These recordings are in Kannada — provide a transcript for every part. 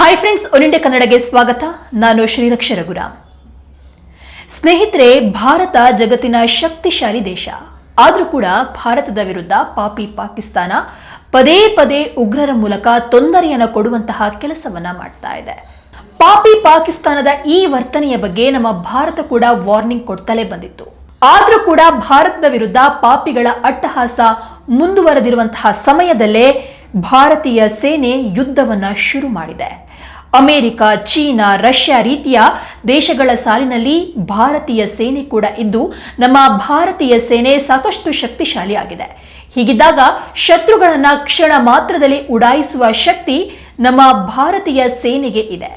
ಹಾಯ್ ಫ್ರೆಂಡ್ಸ್ ಇಂಡಿಯಾ ಕನ್ನಡಗೆ ಸ್ವಾಗತ ನಾನು ಶ್ರೀರಕ್ಷ ರಘುರಾಮ್ ಸ್ನೇಹಿತರೆ ಭಾರತ ಜಗತ್ತಿನ ಶಕ್ತಿಶಾಲಿ ದೇಶ ಆದರೂ ಕೂಡ ಭಾರತದ ವಿರುದ್ಧ ಪಾಪಿ ಪಾಕಿಸ್ತಾನ ಪದೇ ಪದೇ ಉಗ್ರರ ಮೂಲಕ ತೊಂದರೆಯನ್ನು ಕೊಡುವಂತಹ ಕೆಲಸವನ್ನ ಮಾಡ್ತಾ ಇದೆ ಪಾಪಿ ಪಾಕಿಸ್ತಾನದ ಈ ವರ್ತನೆಯ ಬಗ್ಗೆ ನಮ್ಮ ಭಾರತ ಕೂಡ ವಾರ್ನಿಂಗ್ ಕೊಡ್ತಲೇ ಬಂದಿತ್ತು ಆದರೂ ಕೂಡ ಭಾರತದ ವಿರುದ್ಧ ಪಾಪಿಗಳ ಅಟ್ಟಹಾಸ ಮುಂದುವರೆದಿರುವಂತಹ ಸಮಯದಲ್ಲೇ ಭಾರತೀಯ ಸೇನೆ ಯುದ್ಧವನ್ನ ಶುರು ಮಾಡಿದೆ ಅಮೆರಿಕ, ಚೀನಾ, ರಷ್ಯಾ ರೀತಿಯ ದೇಶಗಳ ಸಾಲಿನಲ್ಲಿ ಭಾರತೀಯ ಸೇನೆ ಕೂಡ ಇದ್ದು, ನಮ್ಮ ಭಾರತೀಯ ಸೇನೆ ಸಾಕಷ್ಟು ಶಕ್ತಿಶಾಲಿಯಾಗಿದೆ. ಹೀಗಿದ್ದಾಗ ಶತ್ರುಗಳನ್ನ ಕ್ಷಣ ಮಾತ್ರದಲ್ಲಿ ಉಡಾಯಿಸುವ ಶಕ್ತಿ ನಮ್ಮ ಭಾರತೀಯ ಸೇನೆಗೆ ಇದೆ.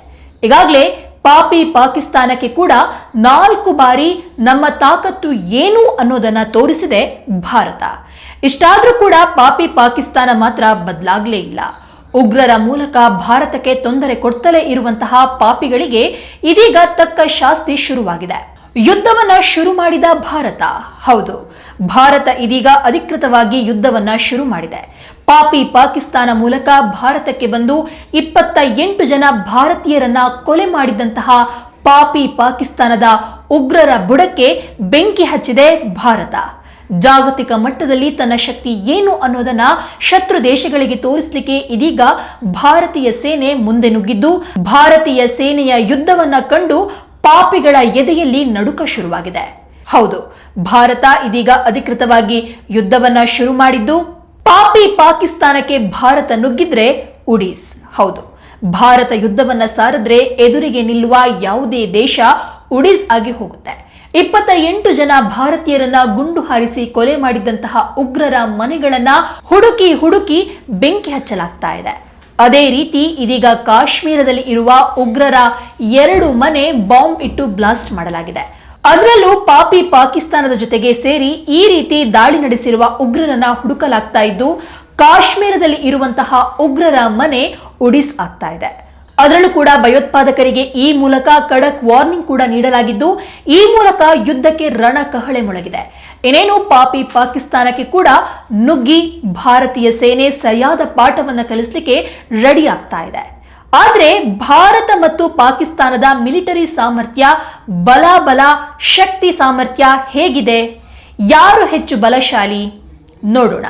ಈಗಾಗಲೇ ಪಾಪಿ ಪಾಕಿಸ್ತಾನಕ್ಕೆ ಕೂಡ ನಾಲ್ಕು ಬಾರಿ ನಮ್ಮ ತಾಕತ್ತು ಏನು ಅನ್ನೋದನ್ನ ತೋರಿಸಿದೆ ಭಾರತ. ಇಷ್ಟಾದರೂ ಕೂಡ ಪಾಪಿ ಪಾಕಿಸ್ತಾನ ಮಾತ್ರ ಬದಲಾಗಲೇ ಇಲ್ಲ. ಉಗ್ರರ ಮೂಲಕ ಭಾರತಕ್ಕೆ ತೊಂದರೆ ಕೊಡ್ತಲೇ ಇರುವಂತಹ ಪಾಪಿಗಳಿಗೆ ಇದೀಗ ತಕ್ಕ ಶಾಸ್ತಿ ಶುರುವಾಗಿದೆ. ಯುದ್ಧವನ್ನ ಶುರು ಮಾಡಿದ ಭಾರತ. ಹೌದು, ಭಾರತ ಇದೀಗ ಅಧಿಕೃತವಾಗಿ ಯುದ್ಧವನ್ನ ಶುರು ಮಾಡಿದೆ. ಪಾಪಿ ಪಾಕಿಸ್ತಾನ ಮೂಲಕ ಭಾರತಕ್ಕೆ ಬಂದು ಇಪ್ಪತ್ತ ಎಂಟು ಜನ ಭಾರತೀಯರನ್ನ ಕೊಲೆ ಮಾಡಿದಂತಹ ಪಾಪಿ ಪಾಕಿಸ್ತಾನದ ಉಗ್ರರ ಬುಡಕ್ಕೆ ಬೆಂಕಿ ಹಚ್ಚಿದೆ ಭಾರತ. ಜಾಗತಿಕ ಮಟ್ಟದಲ್ಲಿ ತನ್ನ ಶಕ್ತಿ ಏನು ಅನ್ನೋದನ್ನ ಶತ್ರು ದೇಶಗಳಿಗೆ ತೋರಿಸಲಿಕ್ಕೆ ಇದೀಗ ಭಾರತೀಯ ಸೇನೆ ಮುಂದೆ ನುಗ್ಗಿದ್ದು, ಭಾರತೀಯ ಸೇನೆಯ ಯುದ್ಧವನ್ನ ಕಂಡು ಪಾಪಿಗಳ ಎದೆಯಲ್ಲಿ ನಡುಕ ಶುರುವಾಗಿದೆ. ಹೌದು, ಭಾರತ ಇದೀಗ ಅಧಿಕೃತವಾಗಿ ಯುದ್ಧವನ್ನ ಶುರು ಮಾಡಿದ್ದು, ಪಾಪಿ ಪಾಕಿಸ್ತಾನಕ್ಕೆ ಭಾರತ ನುಗ್ಗಿದ್ರೆ ಉಡೀಸ್. ಹೌದು, ಭಾರತ ಯುದ್ಧವನ್ನ ಸಾರಿದ್ರೆ ಎದುರಿಗೆ ನಿಲ್ಲುವ ಯಾವುದೇ ದೇಶ ಉಡೀಸ್ ಆಗಿ ಹೋಗುತ್ತೆ. ಇಪ್ಪತ್ತ ಎಂಟು ಜನ ಭಾರತೀಯರನ್ನ ಗುಂಡು ಹಾರಿಸಿ ಕೊಲೆ ಮಾಡಿದಂತಹ ಉಗ್ರರ ಮನೆಗಳನ್ನ ಹುಡುಕಿ ಹುಡುಕಿ ಬೆಂಕಿ ಹಚ್ಚಲಾಗ್ತಾ ಇದೆ. ಅದೇ ರೀತಿ ಇದೀಗ ಕಾಶ್ಮೀರದಲ್ಲಿ ಇರುವ ಉಗ್ರರ ಎರಡು ಮನೆ ಬಾಂಬ್ ಇಟ್ಟು ಬ್ಲಾಸ್ಟ್ ಮಾಡಲಾಗಿದೆ. ಅದರಲ್ಲೂ ಪಾಪಿ ಪಾಕಿಸ್ತಾನದ ಜೊತೆಗೆ ಸೇರಿ ಈ ರೀತಿ ದಾಳಿ ನಡೆಸಿರುವ ಉಗ್ರರನ್ನ ಹುಡುಕಲಾಗ್ತಾ ಇದ್ದು, ಕಾಶ್ಮೀರದಲ್ಲಿ ಇರುವಂತಹ ಉಗ್ರರ ಮನೆ ಉಡಿಸ್ ಆಗ್ತಾ ಇದೆ. ಅದರಲ್ಲೂ ಕೂಡ ಭಯೋತ್ಪಾದಕರಿಗೆ ಈ ಮೂಲಕ ಖಡಕ್ ವಾರ್ನಿಂಗ್ ಕೂಡ ನೀಡಲಾಗಿದ್ದು, ಈ ಮೂಲಕ ಯುದ್ಧಕ್ಕೆ ರಣ ಕಹಳೆ ಮೊಳಗಿದೆ. ಏನೇನು ಪಾಪಿ ಪಾಕಿಸ್ತಾನಕ್ಕೆ ಕೂಡ ನುಗ್ಗಿ ಭಾರತೀಯ ಸೇನೆ ಸರಿಯಾದ ಪಾಠವನ್ನ ಕಲಿಸಲಿಕ್ಕೆ ರೆಡಿ ಆಗ್ತಾ ಇದೆ. ಆದರೆ ಭಾರತ ಮತ್ತು ಪಾಕಿಸ್ತಾನದ ಮಿಲಿಟರಿ ಸಾಮರ್ಥ್ಯ ಬಲ ಬಲ ಶಕ್ತಿ ಸಾಮರ್ಥ್ಯ ಹೇಗಿದೆ? ಯಾರು ಹೆಚ್ಚು ಬಲಶಾಲಿ? ನೋಡೋಣ.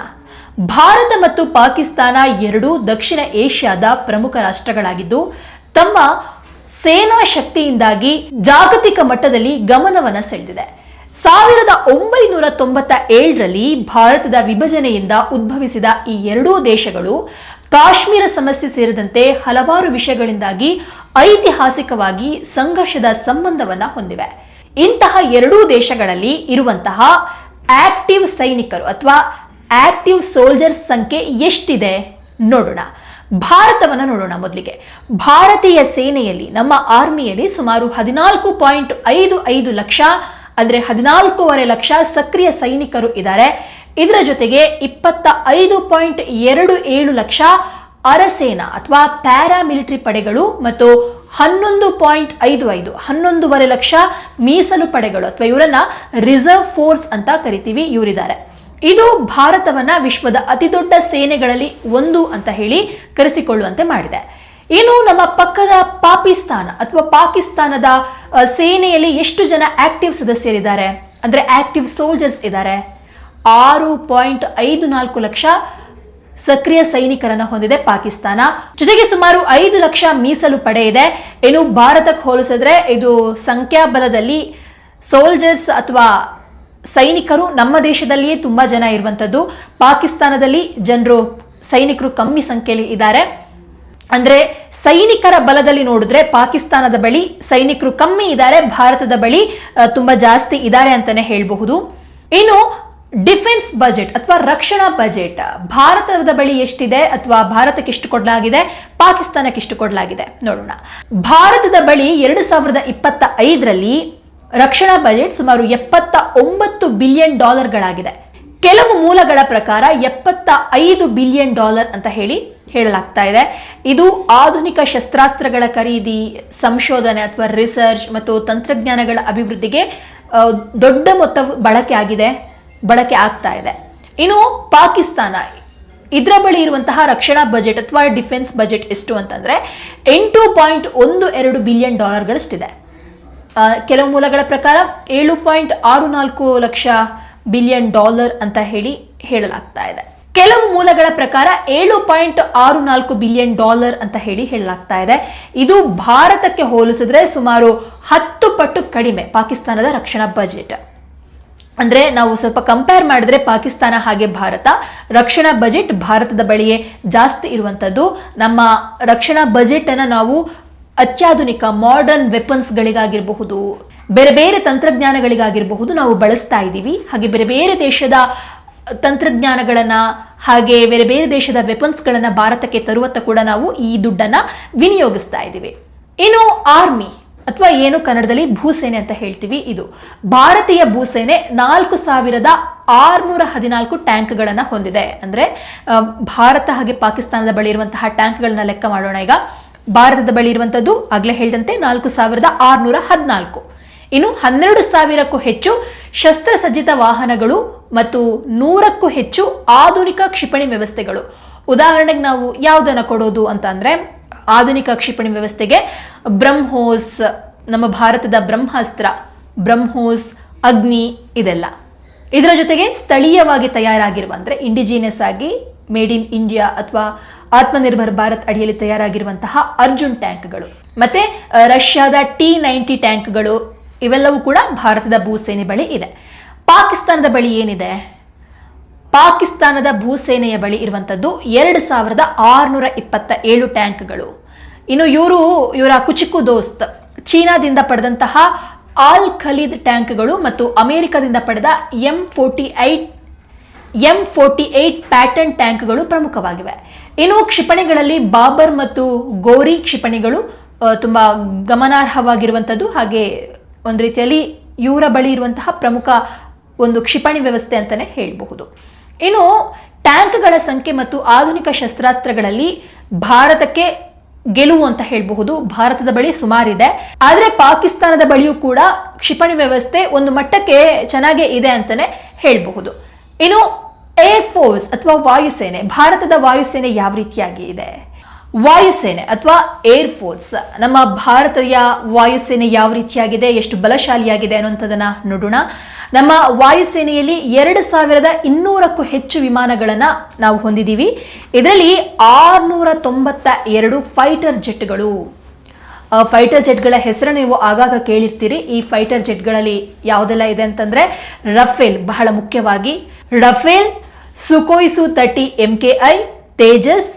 ಭಾರತ ಮತ್ತು ಪಾಕಿಸ್ತಾನ ಎರಡೂ ದಕ್ಷಿಣ ಏಷ್ಯಾದ ಪ್ರಮುಖ ರಾಷ್ಟ್ರಗಳಾಗಿದ್ದು, ತಮ್ಮ ಸೇನಾ ಶಕ್ತಿಯಿಂದಾಗಿ ಜಾಗತಿಕ ಮಟ್ಟದಲ್ಲಿ ಗಮನವನ್ನು ಸೆಳೆದಿದೆ. ಸಾವಿರದ ಒಂಬೈನೂರ ತೊಂಬತ್ತ ಏಳರಲ್ಲಿ ಭಾರತದ ವಿಭಜನೆಯಿಂದ ಉದ್ಭವಿಸಿದ ಈ ಎರಡೂ ದೇಶಗಳು ಕಾಶ್ಮೀರ ಸಮಸ್ಯೆ ಸೇರಿದಂತೆ ಹಲವಾರು ವಿಷಯಗಳಿಂದಾಗಿ ಐತಿಹಾಸಿಕವಾಗಿ ಸಂಘರ್ಷದ ಸಂಬಂಧವನ್ನು ಹೊಂದಿವೆ. ಇಂತಹ ಎರಡೂ ದೇಶಗಳಲ್ಲಿ ಇರುವಂತಹ ಆಕ್ಟಿವ್ ಸೈನಿಕರು ಅಥವಾ ಆಕ್ಟಿವ್ ಸೋಲ್ಜರ್ಸ್ ಸಂಖ್ಯೆ ಎಷ್ಟಿದೆ ನೋಡೋಣ. ಭಾರತವನ್ನು ನೋಡೋಣ ಮೊದಲಿಗೆ. ಭಾರತೀಯ ಸೇನೆಯಲ್ಲಿ, ನಮ್ಮ ಆರ್ಮಿಯಲ್ಲಿ ಸುಮಾರು ಹದಿನಾಲ್ಕು ಪಾಯಿಂಟ್ ಐದು ಐದು ಲಕ್ಷ, ಅಂದ್ರೆ ಹದಿನಾಲ್ಕೂವರೆ ಲಕ್ಷ ಸಕ್ರಿಯ ಸೈನಿಕರು ಇದ್ದಾರೆ. ಇದರ ಜೊತೆಗೆ ಇಪ್ಪತ್ತ ಐದು ಪಾಯಿಂಟ್ ಎರಡು ಏಳು ಲಕ್ಷ ಅರಸೇನಾ ಅಥವಾ ಪ್ಯಾರಾಮಿಲಿಟರಿ ಪಡೆಗಳು ಮತ್ತು ಹನ್ನೊಂದು ಪಾಯಿಂಟ್ ಐದು ಐದು, ಹನ್ನೊಂದೂವರೆ ಲಕ್ಷ ಮೀಸಲು ಪಡೆಗಳು ಅಥವಾ ಇವರನ್ನ ರಿಸರ್ವ್ ಫೋರ್ಸ್ ಅಂತ ಕರಿತೀವಿ, ಇವರಿದ್ದಾರೆ. ಇದು ಭಾರತವನ್ನ ವಿಶ್ವದ ಅತಿದೊಡ್ಡ ಸೇನೆಗಳಲ್ಲಿ ಒಂದು ಅಂತ ಹೇಳಿ ಕರೆಸಿಕೊಳ್ಳುವಂತೆ ಮಾಡಿದೆ. ಇನ್ನು ನಮ್ಮ ಪಕ್ಕದ ಪಾಕಿಸ್ತಾನ ಅಥವಾ ಪಾಕಿಸ್ತಾನದ ಸೇನೆಯಲ್ಲಿ ಎಷ್ಟು ಜನ ಆಕ್ಟಿವ್ ಸದಸ್ಯರಿದ್ದಾರೆ? ಅಂದ್ರೆ ಆಕ್ಟಿವ್ ಸೋಲ್ಜರ್ಸ್ ಇದ್ದಾರೆ. ಆರು ಪಾಯಿಂಟ್ ಐದು ನಾಲ್ಕು ಲಕ್ಷ ಸಕ್ರಿಯ ಸೈನಿಕರನ್ನು ಹೊಂದಿದೆ ಪಾಕಿಸ್ತಾನ. ಜೊತೆಗೆ ಸುಮಾರು ಐದು ಲಕ್ಷ ಮೀಸಲು ಪಡೆ ಇದೆ. ಇನ್ನು ಭಾರತಕ್ಕೆ ಹೋಲಿಸಿದ್ರೆ ಇದು ಸಂಖ್ಯಾಬಲದಲ್ಲಿ ಸೋಲ್ಜರ್ಸ್ ಅಥವಾ ಸೈನಿಕರು ನಮ್ಮ ದೇಶದಲ್ಲಿಯೇ ತುಂಬಾ ಜನ ಇರುವಂತದ್ದು. ಪಾಕಿಸ್ತಾನದಲ್ಲಿ ಜನರು, ಸೈನಿಕರು ಕಮ್ಮಿ ಸಂಖ್ಯೆಯಲ್ಲಿ ಇದ್ದಾರೆ. ಅಂದ್ರೆ ಸೈನಿಕರ ಬಲದಲ್ಲಿ ನೋಡಿದ್ರೆ ಪಾಕಿಸ್ತಾನದ ಬಳಿ ಸೈನಿಕರು ಕಮ್ಮಿ ಇದ್ದಾರೆ, ಭಾರತದ ಬಳಿ ತುಂಬಾ ಜಾಸ್ತಿ ಇದ್ದಾರೆ ಅಂತಾನೆ ಹೇಳಬಹುದು. ಇನ್ನು ಡಿಫೆನ್ಸ್ ಬಜೆಟ್ ಅಥವಾ ರಕ್ಷಣಾ ಬಜೆಟ್, ಭಾರತದ ಬಳಿ ಎಷ್ಟಿದೆ ಅಥವಾ ಭಾರತಕ್ಕೆ ಎಷ್ಟು ಕೊಡಲಾಗಿದೆ, ಪಾಕಿಸ್ತಾನಕ್ಕೆ ಎಷ್ಟು ಕೊಡಲಾಗಿದೆ ನೋಡೋಣ. ಭಾರತದ ಬಳಿ ಎರಡು ಸಾವಿರದ ಇಪ್ಪತ್ತ ಐದರಲ್ಲಿ ರಕ್ಷಣಾ ಬಜೆಟ್ ಸುಮಾರು ಎಪ್ಪತ್ತ ಒಂಬತ್ತು ಬಿಲಿಯನ್ ಡಾಲರ್ಗಳಾಗಿದೆ. ಕೆಲವು ಮೂಲಗಳ ಪ್ರಕಾರ ಎಪ್ಪತ್ತ ಐದು ಬಿಲಿಯನ್ ಡಾಲರ್ ಅಂತ ಹೇಳಿ ಹೇಳಲಾಗ್ತಾ ಇದೆ. ಇದು ಆಧುನಿಕ ಶಸ್ತ್ರಾಸ್ತ್ರಗಳ ಖರೀದಿ, ಸಂಶೋಧನೆ ಅಥವಾ ರಿಸರ್ಚ್ ಮತ್ತು ತಂತ್ರಜ್ಞಾನಗಳ ಅಭಿವೃದ್ಧಿಗೆ ದೊಡ್ಡ ಮೊತ್ತ ಬಳಕೆ ಆಗಿದೆ, ಬಳಕೆ ಆಗ್ತಾ ಇದೆ. ಇನ್ನು ಪಾಕಿಸ್ತಾನ, ಇದರ ಬಳಿ ಇರುವಂತಹ ರಕ್ಷಣಾ ಬಜೆಟ್ ಅಥವಾ ಡಿಫೆನ್ಸ್ ಬಜೆಟ್ ಎಷ್ಟು ಅಂತಂದ್ರೆ ಎಂಟು ಪಾಯಿಂಟ್ ಒಂದು ಎರಡು ಬಿಲಿಯನ್ ಡಾಲರ್ಗಳಷ್ಟಿದೆ. ಕೆಲವು ಮೂಲಗಳ ಪ್ರಕಾರ ಏಳು ಪಾಯಿಂಟ್ ಆರು ನಾಲ್ಕು ಲಕ್ಷ ಬಿಲಿಯನ್ ಡಾಲರ್ ಅಂತ ಹೇಳಿ ಹೇಳಲಾಗ್ತಾ ಇದೆ. ಕೆಲವು ಮೂಲಗಳ ಪ್ರಕಾರ ಏಳು ಪಾಯಿಂಟ್ ಆರು ನಾಲ್ಕು ಬಿಲಿಯನ್ ಡಾಲರ್ ಅಂತ ಹೇಳಿ ಹೇಳಲಾಗ್ತಾ ಇದೆ. ಇದು ಭಾರತಕ್ಕೆ ಹೋಲಿಸಿದ್ರೆ ಸುಮಾರು ಹತ್ತು ಪಟ್ಟು ಕಡಿಮೆ ಪಾಕಿಸ್ತಾನದ ರಕ್ಷಣಾ ಬಜೆಟ್ ಅಂದ್ರೆ ನಾವು ಸ್ವಲ್ಪ ಕಂಪೇರ್ ಮಾಡಿದ್ರೆ ಪಾಕಿಸ್ತಾನ ಹಾಗೆ ಭಾರತ, ರಕ್ಷಣಾ ಬಜೆಟ್ ಭಾರತದ ಬಳಿಯೇ ಜಾಸ್ತಿ ಇರುವಂತದ್ದು. ನಮ್ಮ ರಕ್ಷಣಾ ಬಜೆಟ್ ಅನ್ನ ನಾವು ಅತ್ಯಾಧುನಿಕ ಮಾಡರ್ನ್ ವೆಪನ್ಸ್ಗಳಿಗಾಗಿರಬಹುದು ಬೇರೆ ಬೇರೆ ತಂತ್ರಜ್ಞಾನಗಳಿಗಾಗಿರಬಹುದು ನಾವು ಬಳಸ್ತಾ ಇದ್ದೀವಿ. ಹಾಗೆ ಬೇರೆ ಬೇರೆ ದೇಶದ ತಂತ್ರಜ್ಞಾನಗಳನ್ನ, ಹಾಗೆ ಬೇರೆ ಬೇರೆ ದೇಶದ ವೆಪನ್ಸ್ಗಳನ್ನು ಭಾರತಕ್ಕೆ ತರುವತ್ತ ಕೂಡ ನಾವು ಈ ದುಡ್ಡನ್ನ ವಿನಿಯೋಗಿಸ್ತಾ ಇದ್ದೀವಿ. ಇನ್ನು ಆರ್ಮಿ ಅಥವಾ ಏನು ಕನ್ನಡದಲ್ಲಿ ಭೂಸೇನೆ ಅಂತ ಹೇಳ್ತೀವಿ ಇದು. ಭಾರತೀಯ ಭೂಸೇನೆ ನಾಲ್ಕು ಸಾವಿರದ ಆರುನೂರ ಹದಿನಾಲ್ಕು ಟ್ಯಾಂಕ್ಗಳನ್ನು ಹೊಂದಿದೆ. ಅಂದರೆ ಭಾರತ ಹಾಗೆ ಪಾಕಿಸ್ತಾನದ ಬಳಿ ಇರುವಂತಹ ಟ್ಯಾಂಕ್ಗಳನ್ನ ಲೆಕ್ಕ ಮಾಡೋಣ ಈಗ. ಭಾರತದ ಬಳಿ ಇರುವಂತದ್ದು ಆಗ್ಲೇ ಹೇಳಿದಂತೆ ನಾಲ್ಕು ಸಾವಿರದ ಆರುನೂರ ಹದಿನಾಲ್ಕು. ಇನ್ನು ಹನ್ನೆರಡು ಸಾವಿರಕ್ಕೂ ಹೆಚ್ಚು ಶಸ್ತ್ರಸಜ್ಜಿತ ವಾಹನಗಳು ಮತ್ತು ನೂರಕ್ಕೂ ಹೆಚ್ಚು ಆಧುನಿಕ ಕ್ಷಿಪಣಿ ವ್ಯವಸ್ಥೆಗಳು. ಉದಾಹರಣೆಗೆ ನಾವು ಯಾವುದನ್ನು ಕೊಡೋದು ಅಂತ ಅಂದ್ರೆ ಆಧುನಿಕ ಕ್ಷಿಪಣಿ ವ್ಯವಸ್ಥೆಗೆ ಬ್ರಹ್ಮೋಸ್, ನಮ್ಮ ಭಾರತದ ಬ್ರಹ್ಮಾಸ್ತ್ರ, ಬ್ರಹ್ಮೋಸ್, ಅಗ್ನಿ ಇದೆಲ್ಲ. ಇದರ ಜೊತೆಗೆ ಸ್ಥಳೀಯವಾಗಿ ತಯಾರಾಗಿರುವ ಅಂದರೆ ಇಂಡಿಜಿನಿಯಸ್ ಆಗಿ ಮೇಡ್ ಇನ್ ಇಂಡಿಯಾ ಅಥವಾ ಆತ್ಮನಿರ್ಭರ್ ಭಾರತ್ ಅಡಿಯಲ್ಲಿ ತಯಾರಾಗಿರುವಂತಹ ಅರ್ಜುನ್ ಟ್ಯಾಂಕ್ಗಳು. ಮತ್ತೆ ರಷ್ಯಾದ ಟಿ ನೈಂಟಿ ಟ್ಯಾಂಕ್ಗಳು, ಇವೆಲ್ಲವೂ ಕೂಡ ಭಾರತದ ಭೂಸೇನೆ ಬಳಿ ಇದೆ. ಪಾಕಿಸ್ತಾನದ ಬಳಿ ಏನಿದೆ? ಪಾಕಿಸ್ತಾನದ ಭೂಸೇನೆಯ ಬಳಿ ಇರುವಂತದ್ದು ಎರಡು ಸಾವಿರದ ಆರುನೂರ ಇಪ್ಪತ್ತ ಏಳು ಟ್ಯಾಂಕ್ಗಳು. ಇನ್ನು ಇವರು, ಇವರ ಕುಚಿಕು ದೋಸ್ತ್, ಚೀನಾದಿಂದ ಪಡೆದಂತಹ ಆಲ್ ಖಲೀದ್ ಟ್ಯಾಂಕ್ಗಳು ಮತ್ತು ಅಮೆರಿಕದಿಂದ ಪಡೆದ M forty eight M forty eight pattern ಟ್ಯಾಂಕ್ಗಳು ಪ್ರಮುಖವಾಗಿವೆ. ಇನ್ನು ಕ್ಷಿಪಣಿಗಳಲ್ಲಿ ಬಾಬರ್ ಮತ್ತು ಗೋರಿ ಕ್ಷಿಪಣಿಗಳು ತುಂಬ ಗಮನಾರ್ಹವಾಗಿರುವಂಥದ್ದು ಹಾಗೆ ಒಂದು ರೀತಿಯಲ್ಲಿ ಇವರ ಬಳಿ ಇರುವಂತಹ ಪ್ರಮುಖ ಒಂದು ಕ್ಷಿಪಣಿ ವ್ಯವಸ್ಥೆ ಅಂತಲೇ ಹೇಳಬಹುದು. ಇನ್ನು ಟ್ಯಾಂಕ್ಗಳ ಸಂಖ್ಯೆ ಮತ್ತು ಆಧುನಿಕ ಶಸ್ತ್ರಾಸ್ತ್ರಗಳಲ್ಲಿ ಭಾರತಕ್ಕೆ ಗೆಲುವು ಅಂತ ಹೇಳಬಹುದು. ಭಾರತದ ಬಳಿ ಸುಮಾರಿದೆ. ಆದರೆ ಪಾಕಿಸ್ತಾನದ ಬಳಿಯೂ ಕೂಡ ಕ್ಷಿಪಣಿ ವ್ಯವಸ್ಥೆ ಒಂದು ಮಟ್ಟಕ್ಕೆ ಚೆನ್ನಾಗೇ ಇದೆ ಅಂತಲೇ ಹೇಳಬಹುದು. ಇನ್ನು ಏರ್ ಫೋರ್ಸ್ ಅಥವಾ ವಾಯುಸೇನೆ, ಭಾರತದ ವಾಯುಸೇನೆ ಯಾವ ರೀತಿಯಾಗಿ ಇದೆ? ವಾಯುಸೇನೆ ಅಥವಾ ಏರ್ ಫೋರ್ಸ್ ನಮ್ಮ ಭಾರತೀಯ ವಾಯುಸೇನೆ ಯಾವ ರೀತಿಯಾಗಿದೆ, ಎಷ್ಟು ಬಲಶಾಲಿಯಾಗಿದೆ ಅನ್ನುವಂಥದ್ದನ್ನು ನೋಡೋಣ. ನಮ್ಮ ವಾಯುಸೇನೆಯಲ್ಲಿ ಎರಡು ಸಾವಿರದ ಇನ್ನೂರಕ್ಕೂ ಹೆಚ್ಚು ವಿಮಾನಗಳನ್ನು ನಾವು ಹೊಂದಿದ್ದೀವಿ. ಇದರಲ್ಲಿ ಆರುನೂರ ತೊಂಬತ್ತ ಎರಡು ಫೈಟರ್ ಜೆಟ್ಗಳು. ಫೈಟರ್ ಜೆಟ್ಗಳ ಹೆಸರನ್ನು ನೀವು ಆಗಾಗ ಕೇಳಿರ್ತೀರಿ. ಈ ಫೈಟರ್ ಜೆಟ್ಗಳಲ್ಲಿ ಯಾವುದೆಲ್ಲ ಇದೆ ಅಂತಂದ್ರೆ ರಫೇಲ್ ಬಹಳ ಮುಖ್ಯವಾಗಿ. Rafale Sukhoi Su thirty M K I Tejas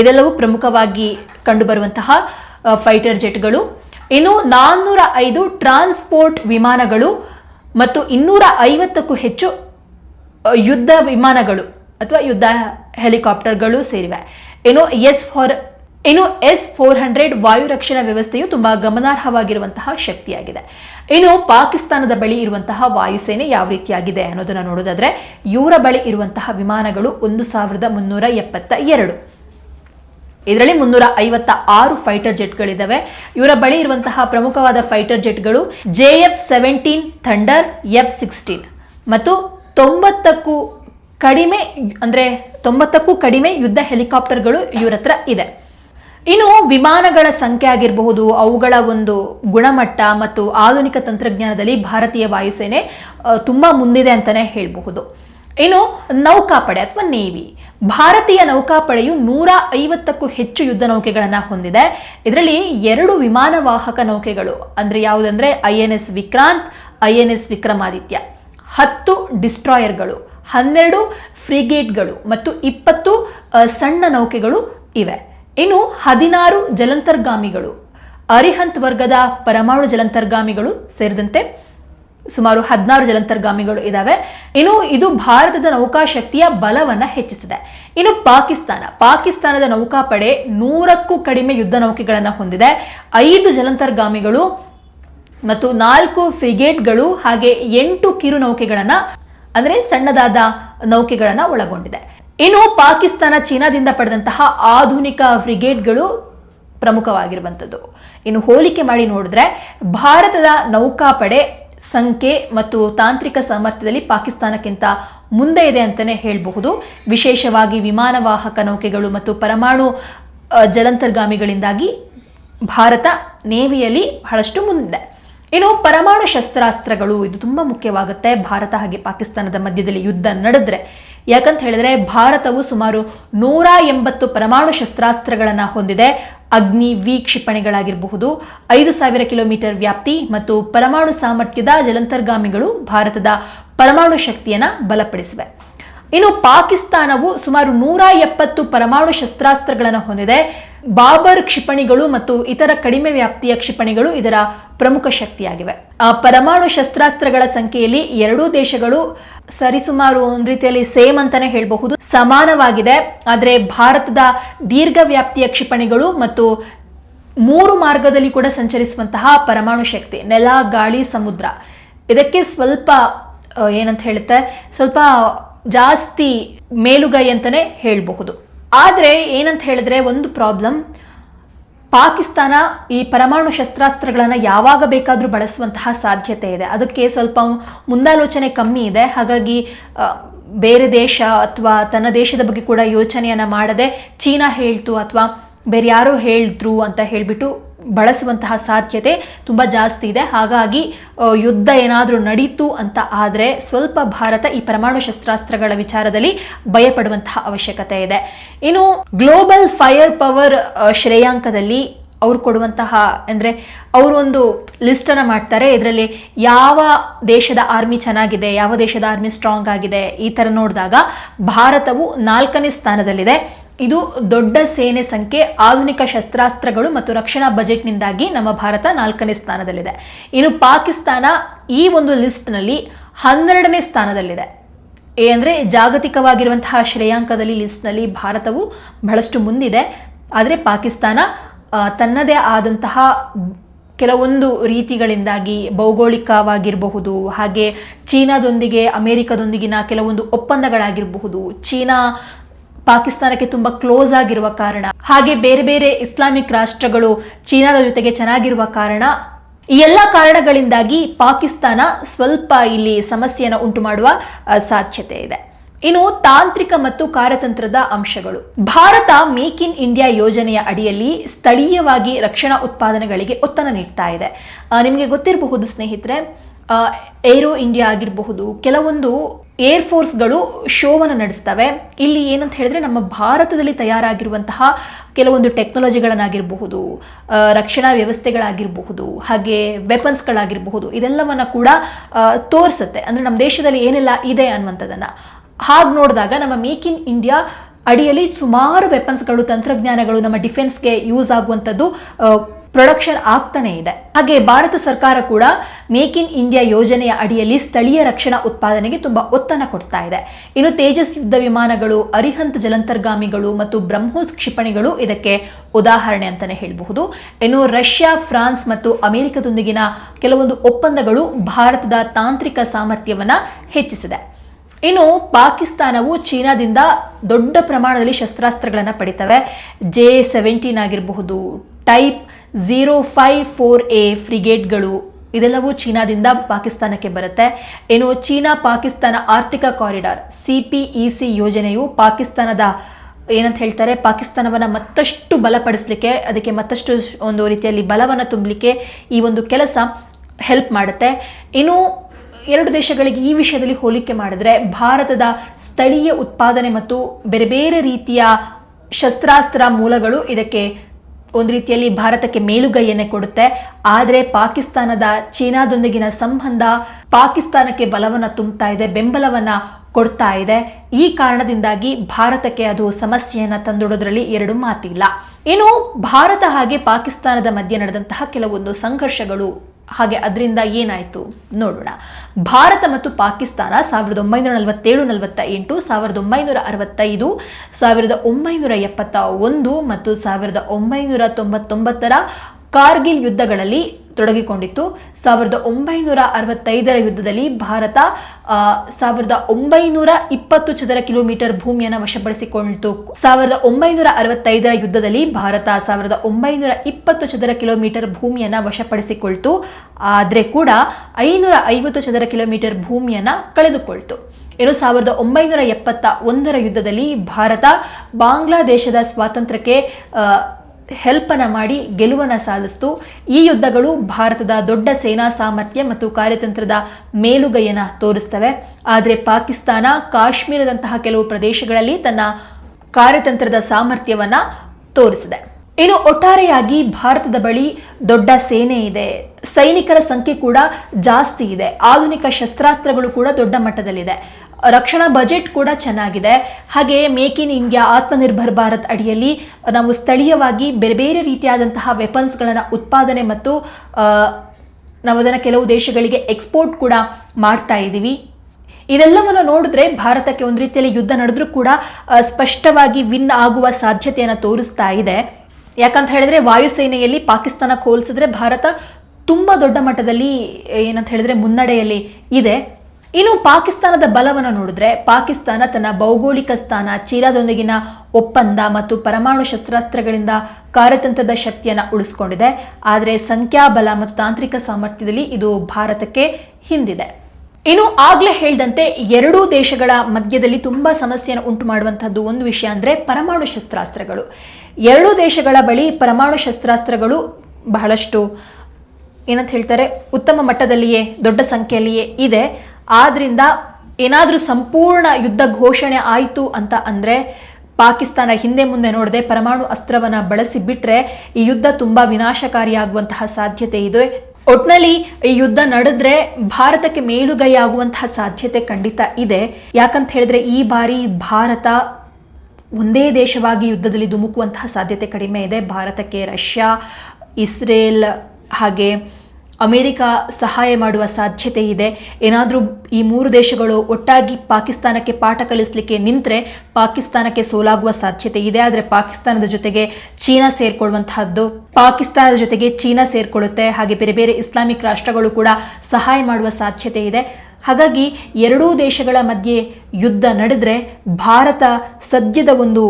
ಇದೆಲ್ಲವೂ ಪ್ರಮುಖವಾಗಿ ಕಂಡುಬರುವಂತಹ ಫೈಟರ್ ಜೆಟ್ಗಳು ಇನ್ನು ನಾನ್ನೂರ ಐದು ಟ್ರಾನ್ಸ್ಪೋರ್ಟ್ ವಿಮಾನಗಳು ಮತ್ತು ಇನ್ನೂರ ಐವತ್ತಕ್ಕೂ ಹೆಚ್ಚು ಯುದ್ಧ ವಿಮಾನಗಳು ಅಥವಾ ಯುದ್ಧ ಹೆಲಿಕಾಪ್ಟರ್ಗಳು ಸೇರಿವೆ. ಇನ್ನು ಎಸ್ ಫಾರ್ ಇನ್ನು ಎಸ್ ಫೋರ್ ಹಂಡ್ರೆಡ್ ವಾಯು ರಕ್ಷಣಾ ವ್ಯವಸ್ಥೆಯು ತುಂಬಾ ಗಮನಾರ್ಹವಾಗಿರುವಂತಹ ಶಕ್ತಿಯಾಗಿದೆ. ಇನ್ನು ಪಾಕಿಸ್ತಾನದ ಬಳಿ ಇರುವಂತಹ ವಾಯುಸೇನೆ ಯಾವ ರೀತಿಯಾಗಿದೆ ಅನ್ನೋದನ್ನ ನೋಡೋದಾದ್ರೆ, ಇವರ ಬಳಿ ಇರುವಂತಹ ವಿಮಾನಗಳು ಒಂದು ಸಾವಿರದ ಮುನ್ನೂರ ಎಪ್ಪತ್ತ ಎರಡು. ಇದರಲ್ಲಿ ಮುನ್ನೂರ ಐವತ್ತ ಆರು ಫೈಟರ್ ಜೆಟ್ಗಳಿದ್ದಾವೆ ಇವರ ಬಳಿ ಇರುವಂತಹ ಪ್ರಮುಖವಾದ fighter ಜೆಟ್ಗಳು J F seventeen, thunder, F sixteen. ಮತ್ತು ತೊಂಬತ್ತಕ್ಕೂ ಕಡಿಮೆ ಅಂದ್ರೆ ತೊಂಬತ್ತಕ್ಕೂ ಕಡಿಮೆ ಯುದ್ಧ ಹೆಲಿಕಾಪ್ಟರ್ಗಳು ಇವರ ಹತ್ರ ಇದೆ. ಇನ್ನು ವಿಮಾನಗಳ ಸಂಖ್ಯೆ ಆಗಿರಬಹುದು, ಅವುಗಳ ಒಂದು ಗುಣಮಟ್ಟ ಮತ್ತು ಆಧುನಿಕ ತಂತ್ರಜ್ಞಾನದಲ್ಲಿ ಭಾರತೀಯ ವಾಯುಸೇನೆ ತುಂಬ ಮುಂದಿದೆ ಅಂತಾನೆ ಹೇಳಬಹುದು. ಇನ್ನು ನೌಕಾಪಡೆ ಅಥವಾ ನೇವಿ. ಭಾರತೀಯ ನೌಕಾಪಡೆಯು ನೂರ ಐವತ್ತಕ್ಕೂ ಹೆಚ್ಚು ಯುದ್ಧ ನೌಕೆಗಳನ್ನು ಹೊಂದಿದೆ. ಇದರಲ್ಲಿ ಎರಡು ವಿಮಾನ ವಾಹಕ ನೌಕೆಗಳು, ಅಂದ್ರೆ ಯಾವುದಂದ್ರೆ I N S Vikrant, I N S Vikramaditya. ಹತ್ತು ಡಿಸ್ಟ್ರಾಯರ್ಗಳು, ಹನ್ನೆರಡು ಫ್ರಿಗೇಟ್ಗಳು ಮತ್ತು ಇಪ್ಪತ್ತು ಸಣ್ಣ ನೌಕೆಗಳು ಇವೆ. ಇನ್ನು ಹದಿನಾರು ಜಲಂತರ್ಗಾಮಿಗಳು, ಅರಿಹಂತ್ ವರ್ಗದ ಪರಮಾಣು ಜಲಂತರ್ಗಾಮಿಗಳು ಸೇರಿದಂತೆ ಸುಮಾರು ಹದಿನಾರು ಜಲಂತರ್ಗಾಮಿಗಳು ಇದ್ದಾವೆ ಇನ್ನು ಇದು ಭಾರತದ ನೌಕಾಶಕ್ತಿಯ ಬಲವನ್ನ ಹೆಚ್ಚಿಸಿದೆ. ಇನ್ನು ಪಾಕಿಸ್ತಾನ, ಪಾಕಿಸ್ತಾನದ ನೌಕಾಪಡೆ ನೂರಕ್ಕೂ ಕಡಿಮೆ ಯುದ್ಧ ನೌಕೆಗಳನ್ನು ಹೊಂದಿದೆ. ಐದು ಜಲಂತರ್ಗಾಮಿಗಳು ಮತ್ತು ನಾಲ್ಕು ಫ್ರಿಗೇಟ್ಗಳು ಹಾಗೆ ಎಂಟು ಕಿರು ನೌಕೆಗಳನ್ನ, ಅಂದ್ರೆ ಸಣ್ಣದಾದ ನೌಕೆಗಳನ್ನ ಒಳಗೊಂಡಿದೆ. ಇನ್ನು ಪಾಕಿಸ್ತಾನ ಚೀನಾದಿಂದ ಪಡೆದಂತಹ ಆಧುನಿಕ ಫ್ರಿಗೇಟ್ಗಳು ಪ್ರಮುಖವಾಗಿರುವಂಥದ್ದು. ಇನ್ನು ಹೋಲಿಕೆ ಮಾಡಿ ನೋಡಿದ್ರೆ ಭಾರತದ ನೌಕಾಪಡೆ ಸಂಖ್ಯೆ ಮತ್ತು ತಾಂತ್ರಿಕ ಸಾಮರ್ಥ್ಯದಲ್ಲಿ ಪಾಕಿಸ್ತಾನಕ್ಕಿಂತ ಮುಂದೆ ಇದೆ ಅಂತಲೇ ಹೇಳಬಹುದು. ವಿಶೇಷವಾಗಿ ವಿಮಾನವಾಹಕ ನೌಕೆಗಳು ಮತ್ತು ಪರಮಾಣು ಜಲಂತರ್ಗಾಮಿಗಳಿಂದಾಗಿ ಭಾರತ ನೇವಿಯಲ್ಲಿ ಬಹಳಷ್ಟು ಮುಂದಿದೆ. ಇನ್ನು ಪರಮಾಣು ಶಸ್ತ್ರಾಸ್ತ್ರಗಳು, ಇದು ತುಂಬ ಮುಖ್ಯವಾಗುತ್ತೆ. ಭಾರತ ಹಾಗೆ ಪಾಕಿಸ್ತಾನದ ಮಧ್ಯದಲ್ಲಿ ಯುದ್ಧ ನಡೆದ್ರೆ ಯಾಕಂತ ಹೇಳಿದ್ರೆ ಭಾರತವು ಸುಮಾರು ನೂರ ಎಂಬತ್ತು ಪರಮಾಣು ಶಸ್ತ್ರಾಸ್ತ್ರಗಳನ್ನು ಹೊಂದಿದೆ. ಅಗ್ನಿ ವಿ ಕ್ಷಿಪಣಿಗಳಾಗಿರಬಹುದು ಐದು ಸಾವಿರ ಕಿಲೋಮೀಟರ್ ವ್ಯಾಪ್ತಿ ಮತ್ತು ಪರಮಾಣು ಸಾಮರ್ಥ್ಯದ ಜಲಂತರ್ಗಾಮಿಗಳು ಭಾರತದ ಪರಮಾಣು ಶಕ್ತಿಯನ್ನು ಬಲಪಡಿಸಿವೆ. ಇನ್ನು ಪಾಕಿಸ್ತಾನವು ಸುಮಾರು ನೂರ ಎಪ್ಪತ್ತು ಪರಮಾಣು ಶಸ್ತ್ರಾಸ್ತ್ರಗಳನ್ನು ಹೊಂದಿದೆ. ಬಾಬರ್ ಕ್ಷಿಪಣಿಗಳು ಮತ್ತು ಇತರ ಕಡಿಮೆ ವ್ಯಾಪ್ತಿಯ ಕ್ಷಿಪಣಿಗಳು ಇದರ ಪ್ರಮುಖ ಶಕ್ತಿಯಾಗಿವೆ. ಪರಮಾಣು ಶಸ್ತ್ರಾಸ್ತ್ರಗಳ ಸಂಖ್ಯೆಯಲ್ಲಿ ಎರಡೂ ದೇಶಗಳು ಸರಿಸುಮಾರು ಒಂದು ರೀತಿಯಲ್ಲಿ ಸೇಮ್ ಅಂತಾನೆ ಹೇಳಬಹುದು. ಸಮಾನವಾಗಿದೆ. ಆದರೆ ಭಾರತದ ದೀರ್ಘ ವ್ಯಾಪ್ತಿಯ ಕ್ಷಿಪಣಿಗಳು ಮತ್ತು ಮೂರು ಮಾರ್ಗದಲ್ಲಿ ಕೂಡ ಸಂಚರಿಸುವಂತಹ ಪರಮಾಣು ಶಕ್ತಿ, ನೆಲ, ಗಾಳಿ, ಸಮುದ್ರ. ಇದಕ್ಕೆ ಸ್ವಲ್ಪ ಏನಂತ ಹೇಳುತ್ತೆ? ಸ್ವಲ್ಪ ಜಾಸ್ತಿ ಮೇಲುಗೈ ಅಂತಲೇ ಹೇಳಬಹುದು. ಆದರೆ ಏನಂತ ಹೇಳಿದ್ರೆ ಒಂದು ಪ್ರಾಬ್ಲಮ್ ಪಾಕಿಸ್ತಾನ ಈ ಪರಮಾಣು ಶಸ್ತ್ರಾಸ್ತ್ರಗಳನ್ನು ಯಾವಾಗ ಬೇಕಾದರೂ ಬಳಸುವಂತಹ ಸಾಧ್ಯತೆ ಇದೆ. ಅದಕ್ಕೆ ಸ್ವಲ್ಪ ಮುಂದಾಲೋಚನೆ ಕಮ್ಮಿ ಇದೆ. ಹಾಗಾಗಿ ಬೇರೆ ದೇಶ ಅಥವಾ ತನ್ನ ದೇಶದ ಬಗ್ಗೆ ಕೂಡ ಯೋಚನೆಯನ್ನು ಮಾಡದೆ ಚೀನಾ ಹೇಳ್ತು ಅಥವಾ ಬೇರೆ ಯಾರೋ ಹೇಳಿದ್ರು ಅಂತ ಹೇಳಿಬಿಟ್ಟು ಬಳಸುವಂತಹ ಸಾಧ್ಯತೆ ತುಂಬ ಜಾಸ್ತಿ ಇದೆ. ಹಾಗಾಗಿ ಯುದ್ಧ ಏನಾದರೂ ನಡೀತು ಅಂತ ಆದರೆ ಸ್ವಲ್ಪ ಭಾರತ ಈ ಪರಮಾಣು ಶಸ್ತ್ರಾಸ್ತ್ರಗಳ ವಿಚಾರದಲ್ಲಿ ಭಯಪಡುವಂತಹ ಅವಶ್ಯಕತೆ ಇದೆ. ಇನ್ನು ಗ್ಲೋಬಲ್ ಫೈರ್ ಪವರ್ ಶ್ರೇಯಾಂಕದಲ್ಲಿ ಅವ್ರು ಕೊಡುವಂತಹ ಅಂದರೆ ಅವರು ಒಂದು ಲಿಸ್ಟನ್ನು ಮಾಡ್ತಾರೆ. ಇದರಲ್ಲಿ ಯಾವ ದೇಶದ ಆರ್ಮಿ ಚೆನ್ನಾಗಿದೆ, ಯಾವ ದೇಶದ ಆರ್ಮಿ ಸ್ಟ್ರಾಂಗ್ ಆಗಿದೆ ಈ ಥರ ನೋಡಿದಾಗ ಭಾರತವು ನಾಲ್ಕನೇ ಸ್ಥಾನದಲ್ಲಿದೆ. ಇದು ದೊಡ್ಡ ಸೇನೆ ಸಂಖ್ಯೆ, ಆಧುನಿಕ ಶಸ್ತ್ರಾಸ್ತ್ರಗಳು ಮತ್ತು ರಕ್ಷಣಾ ಬಜೆಟ್ನಿಂದಾಗಿ ನಮ್ಮ ಭಾರತ ನಾಲ್ಕನೇ ಸ್ಥಾನದಲ್ಲಿದೆ. ಇನ್ನು ಪಾಕಿಸ್ತಾನ ಈ ಒಂದು ಲಿಸ್ಟ್ನಲ್ಲಿ ಹನ್ನೆರಡನೇ ಸ್ಥಾನದಲ್ಲಿದೆ. ಏ ಅಂದರೆ ಜಾಗತಿಕವಾಗಿರುವಂತಹ ಶ್ರೇಯಾಂಕದಲ್ಲಿ ಲಿಸ್ಟ್ನಲ್ಲಿ ಭಾರತವು ಬಹಳಷ್ಟು ಮುಂದಿದೆ. ಆದರೆ ಪಾಕಿಸ್ತಾನ ತನ್ನದೇ ಆದಂತಹ ಕೆಲವೊಂದು ರೀತಿಗಳಿಂದಾಗಿ ಭೌಗೋಳಿಕವಾಗಿರಬಹುದು. ಹಾಗೆ ಚೀನಾದೊಂದಿಗೆ, ಅಮೆರಿಕದೊಂದಿಗಿನ ಕೆಲವೊಂದು ಒಪ್ಪಂದಗಳಾಗಿರಬಹುದು. ಚೀನಾ ಪಾಕಿಸ್ತಾನಕ್ಕೆ ತುಂಬಾ ಕ್ಲೋಸ್ ಆಗಿರುವ ಕಾರಣ, ಹಾಗೆ ಬೇರೆ ಬೇರೆ ಇಸ್ಲಾಮಿಕ್ ರಾಷ್ಟ್ರಗಳು ಚೀನಾದ ಜೊತೆಗೆ ಚೆನ್ನಾಗಿರುವ ಕಾರಣ, ಈ ಎಲ್ಲ ಕಾರಣಗಳಿಂದಾಗಿ ಪಾಕಿಸ್ತಾನ ಸ್ವಲ್ಪ ಇಲ್ಲಿ ಸಮಸ್ಯೆಯನ್ನು ಉಂಟು ಮಾಡುವ ಸಾಧ್ಯತೆ ಇದೆ. ಇನ್ನು ತಾಂತ್ರಿಕ ಮತ್ತು ಕಾರ್ಯತಂತ್ರದ ಅಂಶಗಳು. ಭಾರತ ಮೇಕ್ ಇನ್ ಇಂಡಿಯಾ ಯೋಜನೆಯ ಅಡಿಯಲ್ಲಿ ಸ್ಥಳೀಯವಾಗಿ ರಕ್ಷಣಾ ಉತ್ಪಾದನೆಗಳಿಗೆ ಒತ್ತನ್ನು ನೀಡ್ತಾ ಇದೆ. ನಿಮಗೆ ಗೊತ್ತಿರಬಹುದು ಸ್ನೇಹಿತರೆ ಏರೋ ಇಂಡಿಯಾ ಆಗಿರಬಹುದು, ಕೆಲವೊಂದು ಏರ್ ಫೋರ್ಸ್ಗಳು ಶೋವನ್ನು ನಡೆಸ್ತವೆ ಇಲ್ಲಿ ಏನಂತ ಹೇಳಿದ್ರೆ ನಮ್ಮ ಭಾರತದಲ್ಲಿ ತಯಾರಾಗಿರುವಂತಹ ಕೆಲವೊಂದು ಟೆಕ್ನಾಲಜಿಗಳನ್ನಾಗಿರಬಹುದು ರಕ್ಷಣಾ ವ್ಯವಸ್ಥೆಗಳಾಗಿರಬಹುದು, ಹಾಗೆ ವೆಪನ್ಸ್ಗಳಾಗಿರಬಹುದು ಇದೆಲ್ಲವನ್ನು ಕೂಡ ತೋರಿಸುತ್ತೆ. ಅಂದರೆ ನಮ್ಮ ದೇಶದಲ್ಲಿ ಏನೆಲ್ಲ ಇದೆ ಅನ್ನುವಂಥದ್ದನ್ನು. ಹಾಗೆ ನೋಡಿದಾಗ ನಮ್ಮ ಮೇಕ್ ಇನ್ ಇಂಡಿಯಾ ಅಡಿಯಲ್ಲಿ ಸುಮಾರು ವೆಪನ್ಸ್ಗಳು ತಂತ್ರಜ್ಞಾನಗಳು ನಮ್ಮ ಡಿಫೆನ್ಸ್ಗೆ ಯೂಸ್ ಆಗುವಂಥದ್ದು ಪ್ರೊಡಕ್ಷನ್ ಆಗ್ತಾನೆ ಇದೆ. ಹಾಗೆ ಭಾರತ ಸರ್ಕಾರ ಕೂಡ ಮೇಕ್ ಇನ್ ಇಂಡಿಯಾ ಯೋಜನೆಯ ಅಡಿಯಲ್ಲಿ ಸ್ಥಳೀಯ ರಕ್ಷಣಾ ಉತ್ಪಾದನೆಗೆ ತುಂಬಾ ಒತ್ತನ್ನು ಕೊಡ್ತಾ ಇದೆ. ಇನ್ನು ತೇಜಸ್ ಯುದ್ಧ ವಿಮಾನಗಳು, ಅರಿಹಂತ್ ಜಲಂತರ್ಗಾಮಿಗಳು ಮತ್ತು ಬ್ರಹ್ಮೋಸ್ ಕ್ಷಿಪಣಿಗಳು ಇದಕ್ಕೆ ಉದಾಹರಣೆ ಅಂತಾನೆ ಹೇಳಬಹುದು. ಇನ್ನು ರಷ್ಯಾ, ಫ್ರಾನ್ಸ್ ಮತ್ತು ಅಮೆರಿಕದೊಂದಿಗಿನ ಕೆಲವೊಂದು ಒಪ್ಪಂದಗಳು ಭಾರತದ ತಾಂತ್ರಿಕ ಸಾಮರ್ಥ್ಯವನ್ನ ಹೆಚ್ಚಿಸಿದೆ. ಇನ್ನು ಪಾಕಿಸ್ತಾನವು ಚೀನಾದಿಂದ ದೊಡ್ಡ ಪ್ರಮಾಣದಲ್ಲಿ ಶಸ್ತ್ರಾಸ್ತ್ರಗಳನ್ನು ಪಡಿತವೆ. ಜೆ ಸೆವೆಂಟೀನ್ ಆಗಿರಬಹುದು, type zero five four A ಫ್ರಿಗೇಟ್ಗಳು. ಇದೆಲ್ಲವೂ ಚೀನಾದಿಂದ ಪಾಕಿಸ್ತಾನಕ್ಕೆ ಬರುತ್ತೆ. ಏನು ಚೀನಾ ಪಾಕಿಸ್ತಾನ ಆರ್ಥಿಕ corridor, C P E C ಯೋಜನೆಯು ಪಾಕಿಸ್ತಾನದ, ಏನಂತ ಹೇಳ್ತಾರೆ, ಪಾಕಿಸ್ತಾನವನ್ನು ಮತ್ತಷ್ಟು ಬಲಪಡಿಸಲಿಕ್ಕೆ, ಅದಕ್ಕೆ ಮತ್ತಷ್ಟು ಒಂದು ರೀತಿಯಲ್ಲಿ ಬಲವನ್ನು ತುಂಬಲಿಕ್ಕೆ ಈ ಒಂದು ಕೆಲಸ ಹೆಲ್ಪ್ ಮಾಡುತ್ತೆ. ಇನ್ನು, ಎರಡು ದೇಶಗಳಿಗೆ ಈ ವಿಷಯದಲ್ಲಿ ಹೋಲಿಕೆ ಮಾಡಿದ್ರೆ, ಭಾರತದ ಸ್ಥಳೀಯ ಉತ್ಪಾದನೆ ಮತ್ತು ಬೇರೆ ಬೇರೆ ರೀತಿಯ ಶಸ್ತ್ರಾಸ್ತ್ರ ಮೂಲಗಳು ಇದಕ್ಕೆ ಒಂದು ರೀತಿಯಲ್ಲಿ ಭಾರತಕ್ಕೆ ಮೇಲುಗೈಯನ್ನೇ ಕೊಡುತ್ತೆ. ಆದರೆ ಪಾಕಿಸ್ತಾನದ ಚೀನಾದೊಂದಿಗಿನ ಸಂಬಂಧ ಪಾಕಿಸ್ತಾನಕ್ಕೆ ಬಲವನ್ನು ತುಂಬುತ್ತಾ ಇದೆ, ಬೆಂಬಲವನ್ನ ಕೊಡ್ತಾ ಇದೆ. ಈ ಕಾರಣದಿಂದಾಗಿ ಭಾರತಕ್ಕೆ ಅದು ಸಮಸ್ಯೆಯನ್ನು ತಂದೊಡೋದ್ರಲ್ಲಿ ಎರಡು ಮಾತಿಲ್ಲ. ಇನ್ನು ಭಾರತ ಹಾಗೆ ಪಾಕಿಸ್ತಾನದ ಮಧ್ಯೆ ನಡೆದಂತಹ ಕೆಲವೊಂದು ಸಂಘರ್ಷಗಳು ಹಾಗೆ ಅದರಿಂದ ಏನಾಯಿತು ನೋಡೋಣ. ಭಾರತ ಮತ್ತು ಪಾಕಿಸ್ತಾನ ಸಾವಿರದ ಒಂಬೈನೂರ ನಲವತ್ತೇಳು ನಲವತ್ತ ಎಂಟು ಸಾವಿರದ ಒಂಬೈನೂರ ಅರವತ್ತೈದು ಸಾವಿರದ ಒಂಬೈನೂರ ಎಪ್ಪತ್ತ ಒಂದು ಮತ್ತು ಸಾವಿರದ ಒಂಬೈನೂರ ತೊಂಬತ್ತೊಂಬತ್ತರ ಕಾರ್ಗಿಲ್ ಯುದ್ಧಗಳಲ್ಲಿ ತೊಡಗಿಕೊಂಡಿತ್ತು. ಸಾವಿರದ ಒಂಬೈನೂರ ಅರವತ್ತೈದರ ಯುದ್ಧದಲ್ಲಿ ಭಾರತ ಸಾವಿರದ ಒಂಬೈನೂರ ಇಪ್ಪತ್ತು ಚದರ ಕಿಲೋಮೀಟರ್ ಭೂಮಿಯನ್ನು ವಶಪಡಿಸಿಕೊಂಡಿತು ಸಾವಿರದ ಒಂಬೈನೂರ ಅರವತ್ತೈದರ ಯುದ್ಧದಲ್ಲಿ ಭಾರತ ಸಾವಿರದ ಒಂಬೈನೂರ ಇಪ್ಪತ್ತು ಚದರ ಕಿಲೋಮೀಟರ್ ಭೂಮಿಯನ್ನು ವಶಪಡಿಸಿಕೊಳ್ತು. ಆದರೆ ಕೂಡ ಐನೂರ ಐವತ್ತು ಚದರ ಕಿಲೋಮೀಟರ್ ಭೂಮಿಯನ್ನು ಕಳೆದುಕೊಳ್ತು. ಇನ್ನು ಸಾವಿರದ ಒಂಬೈನೂರ ಎಪ್ಪತ್ತ ಒಂದರ ಯುದ್ಧದಲ್ಲಿ ಭಾರತ ಬಾಂಗ್ಲಾದೇಶದ ಸ್ವಾತಂತ್ರ್ಯಕ್ಕೆ ಹೆಲ್ಪನ್ನು ಮಾಡಿ, ಗೆಲುವನ್ನು ಸಾಧಿಸ್ತು. ಈ ಯುದ್ಧಗಳು ಭಾರತದ ದೊಡ್ಡ ಸೇನಾ ಸಾಮರ್ಥ್ಯ ಮತ್ತು ಕಾರ್ಯತಂತ್ರದ ಮೇಲುಗೈಯನ್ನು ತೋರಿಸ್ತವೆ. ಆದರೆ ಪಾಕಿಸ್ತಾನ ಕಾಶ್ಮೀರದಂತಹ ಕೆಲವು ಪ್ರದೇಶಗಳಲ್ಲಿ ತನ್ನ ಕಾರ್ಯತಂತ್ರದ ಸಾಮರ್ಥ್ಯವನ್ನ ತೋರಿಸಿದೆ. ಇನ್ನು ಒಟ್ಟಾರೆಯಾಗಿ ಭಾರತದ ಬಳಿ ದೊಡ್ಡ ಸೇನೆ ಇದೆ. ಸೈನಿಕರ ಸಂಖ್ಯೆ ಕೂಡ ಜಾಸ್ತಿ ಇದೆ. ಆಧುನಿಕ ಶಸ್ತ್ರಾಸ್ತ್ರಗಳು ಕೂಡ ದೊಡ್ಡ ಮಟ್ಟದಲ್ಲಿದೆ. ರಕ್ಷಣಾ ಬಜೆಟ್ ಕೂಡ ಚೆನ್ನಾಗಿದೆ. ಹಾಗೆ make in India, Atmanirbhar Bharat ಅಡಿಯಲ್ಲಿ ನಾವು ಸ್ಥಳೀಯವಾಗಿ ಬೇರೆ ಬೇರೆ ರೀತಿಯಾದಂತಹ ವೆಪನ್ಸ್ಗಳನ್ನು ಉತ್ಪಾದನೆ ಮತ್ತು ನಾವು ಅದನ್ನು ಕೆಲವು ದೇಶಗಳಿಗೆ ಎಕ್ಸ್ಪೋರ್ಟ್ ಕೂಡ ಮಾಡ್ತಾ ಇದ್ದೀವಿ. ಇದೆಲ್ಲವನ್ನು ನೋಡಿದ್ರೆ ಭಾರತಕ್ಕೆ ಒಂದು ರೀತಿಯಲ್ಲಿ ಯುದ್ಧ ನಡೆದ್ರೂ ಕೂಡ ಸ್ಪಷ್ಟವಾಗಿ ವಿನ್ ಆಗುವ ಸಾಧ್ಯತೆಯನ್ನು ತೋರಿಸ್ತಾ ಇದೆ. ಯಾಕಂತ ಹೇಳಿದ್ರೆ ವಾಯುಸೇನೆಯಲ್ಲಿ ಪಾಕಿಸ್ತಾನಕ್ಕೆ ಹೋಲಿಸಿದ್ರೆ ಭಾರತ ತುಂಬ ದೊಡ್ಡ ಮಟ್ಟದಲ್ಲಿ, ಏನಂತ ಹೇಳಿದ್ರೆ ಮುನ್ನಡೆಯಲ್ಲಿ ಇದೆ. ಇನ್ನು ಪಾಕಿಸ್ತಾನದ ಬಲವನ್ನು ನೋಡಿದ್ರೆ ಪಾಕಿಸ್ತಾನ ತನ್ನ ಭೌಗೋಳಿಕ ಸ್ಥಾನ ಚೀನಾದೊಂದಿಗಿನ ಒಪ್ಪಂದ ಮತ್ತು ಪರಮಾಣು ಶಸ್ತ್ರಾಸ್ತ್ರಗಳಿಂದ ಕಾರ್ಯತಂತ್ರದ ಶಕ್ತಿಯನ್ನು ಉಳಿಸ್ಕೊಂಡಿದೆ. ಆದರೆ ಸಂಖ್ಯಾಬಲ ಮತ್ತು ತಾಂತ್ರಿಕ ಸಾಮರ್ಥ್ಯದಲ್ಲಿ ಇದು ಭಾರತಕ್ಕೆ ಹಿಂದಿದೆ. ಇನ್ನು ಆಗ್ಲೇ ಹೇಳಿದಂತೆ ಎರಡೂ ದೇಶಗಳ ಮಧ್ಯದಲ್ಲಿ ತುಂಬಾ ಸಮಸ್ಯೆಯನ್ನು ಉಂಟು ಮಾಡುವಂತಹದ್ದು ಒಂದು ವಿಷಯ ಅಂದ್ರೆ ಪರಮಾಣು ಶಸ್ತ್ರಾಸ್ತ್ರಗಳು. ಎರಡೂ ದೇಶಗಳ ಬಳಿ ಪರಮಾಣು ಶಸ್ತ್ರಾಸ್ತ್ರಗಳು ಬಹಳಷ್ಟು ಏನಂತ ಹೇಳ್ತಾರೆ, ಉತ್ತಮ ಮಟ್ಟದಲ್ಲಿಯೇ, ದೊಡ್ಡ ಸಂಖ್ಯೆಯಲ್ಲಿಯೇ ಇದೆ. ಆದ್ರಿಂದ ಏನಾದರೂ ಸಂಪೂರ್ಣ ಯುದ್ಧ ಘೋಷಣೆ ಆಯಿತು ಅಂತ ಅಂದರೆ ಪಾಕಿಸ್ತಾನ ಹಿಂದೆ ಮುಂದೆ ನೋಡದೆ ಪರಮಾಣು ಅಸ್ತ್ರವನ್ನು ಬಳಸಿ ಬಿಟ್ಟರೆ ಈ ಯುದ್ಧ ತುಂಬ ವಿನಾಶಕಾರಿಯಾಗುವಂತಹ ಸಾಧ್ಯತೆ ಇದೆ. ಒಟ್ನಲ್ಲಿ ಈ ಯುದ್ಧ ನಡೆದ್ರೆ ಭಾರತಕ್ಕೆ ಮೇಲುಗೈ ಆಗುವಂತಹ ಸಾಧ್ಯತೆ ಖಂಡಿತ ಇದೆ. ಯಾಕಂತ ಹೇಳಿದ್ರೆ ಈ ಬಾರಿ ಭಾರತ ಒಂದೇ ದೇಶವಾಗಿ ಯುದ್ಧದಲ್ಲಿ ಧುಮುಕುವಂತಹ ಸಾಧ್ಯತೆ ಕಡಿಮೆ ಇದೆ. ಭಾರತಕ್ಕೆ ರಷ್ಯಾ, ಇಸ್ರೇಲ್ ಹಾಗೆ ಅಮೆರಿಕ ಸಹಾಯ ಮಾಡುವ ಸಾಧ್ಯತೆ ಇದೆ. ಏನಾದರೂ ಈ ಮೂರು ದೇಶಗಳು ಒಟ್ಟಾಗಿ ಪಾಕಿಸ್ತಾನಕ್ಕೆ ಪಾಠ ಕಲಿಸಲಿಕ್ಕೆ ನಿಂತರೆ ಪಾಕಿಸ್ತಾನಕ್ಕೆ ಸೋಲಾಗುವ ಸಾಧ್ಯತೆ ಇದೆ. ಆದರೆ ಪಾಕಿಸ್ತಾನದ ಜೊತೆಗೆ ಚೀನಾ ಸೇರಿಕೊಳ್ಳುವಂತಹದ್ದು ಪಾಕಿಸ್ತಾನದ ಜೊತೆಗೆ ಚೀನಾ ಸೇರಿಕೊಳ್ಳುತ್ತೆ. ಹಾಗೆ ಬೇರೆ ಬೇರೆ ಇಸ್ಲಾಮಿಕ್ ರಾಷ್ಟ್ರಗಳು ಕೂಡ ಸಹಾಯ ಮಾಡುವ ಸಾಧ್ಯತೆ ಇದೆ. ಹಾಗಾಗಿ ಎರಡೂ ದೇಶಗಳ ಮಧ್ಯೆ ಯುದ್ಧ ನಡೆದರೆ ಭಾರತ ಸದ್ಯದ ಒಂದು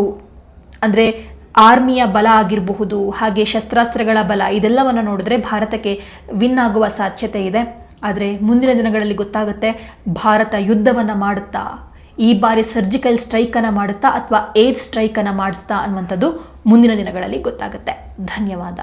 ಅಂದರೆ ಆರ್ಮಿಯ ಬಲ ಆಗಿರಬಹುದು, ಹಾಗೆ ಶಸ್ತ್ರಾಸ್ತ್ರಗಳ ಬಲ, ಇದೆಲ್ಲವನ್ನು ನೋಡಿದ್ರೆ ಭಾರತಕ್ಕೆ ವಿನ್ ಆಗುವ ಸಾಧ್ಯತೆ ಇದೆ. ಆದರೆ ಮುಂದಿನ ದಿನಗಳಲ್ಲಿ ಗೊತ್ತಾಗುತ್ತೆ, ಭಾರತ ಯುದ್ಧವನ್ನು ಮಾಡುತ್ತಾ, ಈ ಬಾರಿ ಸರ್ಜಿಕಲ್ ಸ್ಟ್ರೈಕನ್ನು ಮಾಡುತ್ತಾ, ಅಥವಾ ಏರ್ ಸ್ಟ್ರೈಕನ್ನು ಮಾಡುತ್ತಾ ಅನ್ನುವಂಥದ್ದು ಮುಂದಿನ ದಿನಗಳಲ್ಲಿ ಗೊತ್ತಾಗುತ್ತೆ. ಧನ್ಯವಾದ.